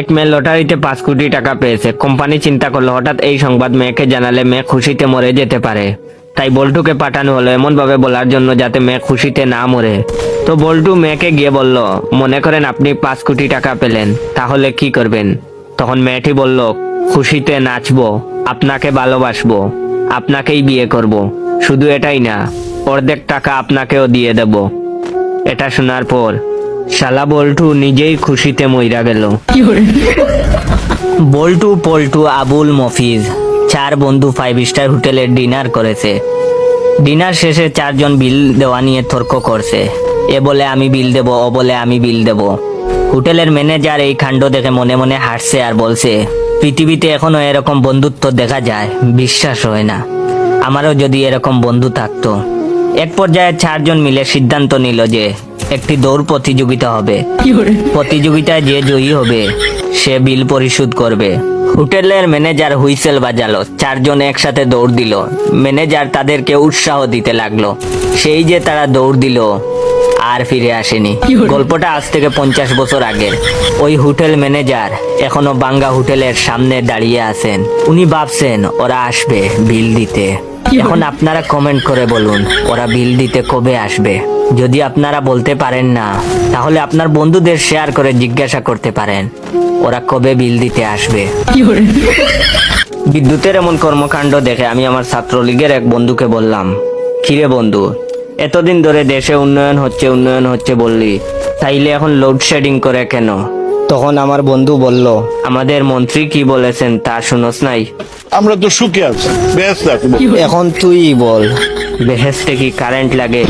এক মেয়ে লটারিতে পাঁচ কোটি টাকা পেয়েছে। কোম্পানি চিন্তা করল, হঠাৎ এই সংবাদ মেয়েকে জানালে মেয়ে খুশিতে মরে যেতে পারে। তাই বল্টুকে পাঠানো হলো এমন ভাবে বলার জন্য যাতে মেয়ে খুশিতে না মরে। তো বল্টু মেয়েকে গিয়ে বলল, মনে করেন আপনি পাঁচ কোটি টাকা পেলেন, তাহলে কি করবেন? তখন মেয়েটি বলল, খুশিতে নাচবো, আপনাকে ভালোবাসবো, আপনাকেই বিয়ে করব। শুধু এটাই না, অর্ধেক টাকা আপনাকেও দিয়ে দেব। এটা শোনার পর শালা বল্টু নিজেই খুশিতে মইরা গেল। বল্টু পল্টু আবুল মফিজ, চার বন্ধু ফাইভ স্টার হোটেলে ডিনার করেছে। ডিনার শেষে চারজন বিল দেওয়া নিয়ে তর্ক করছে। এ বলে আমি বিল দেব, ও বলে আমি বিল দেব। হোটেলের ম্যানেজার এই কাণ্ড দেখে মনে মনে হাসছে আর বলছে, পৃথিবীতে এখনও এরকম বন্ধুত্ব দেখা যায়, বিশ্বাস হয় না। আমারও যদি এরকম বন্ধু থাকতো। এক পর্যায়ে চারজন মিলে সিদ্ধান্ত নিল যে একটি দৌড় প্রতিযোগিতা হবে। প্রতিযোগিতায় যে জয়ী হবে সে বিল পরিশোধ করবে। হোটেলের ম্যানেজার হুইসেল বাজালো। চারজন একসাথে দৌড় দিল। ম্যানেজার তাদেরকে উৎসাহ দিতে লাগল। সেই যে তারা দৌড় দিল আর ফিরে আসেনি। গল্পটা আজ থেকে পঞ্চাশ বছর আগের। ওই হোটেল ম্যানেজার এখনও বাঙ্গা হোটেলের সামনে দাঁড়িয়ে আছেন। উনি ভাবছেন ওরা আসবে বিল দিতে। এখন আপনারা কমেন্ট করে বলুন ওরা বিল দিতে কবে আসবে? যদি আপনারা বলতে পারেন না তাহলে আপনার বন্ধুদের শেয়ার করে জিজ্ঞাসা করতে পারেন ওরা কবে বিল দিতে আসবে? বিদ্যুতের এমন কর্মকাণ্ড দেখে আমি আমার ছাত্রলীগের এক বন্ধুকে বললাম কিরে বন্ধু এতদিন ধরে দেশে উন্নয়ন হচ্ছে উন্নয়ন হচ্ছে বললি। তাইলে এখন লোডশেডিং করে কেন? তখন আমার বন্ধু বলল আমাদের মন্ত্রী কি বলেছেন তা শুনস নাই? আমরা তো সুখে আছি এখন তুই বল। বেহেস্তে কি কারেন্ট লাগে?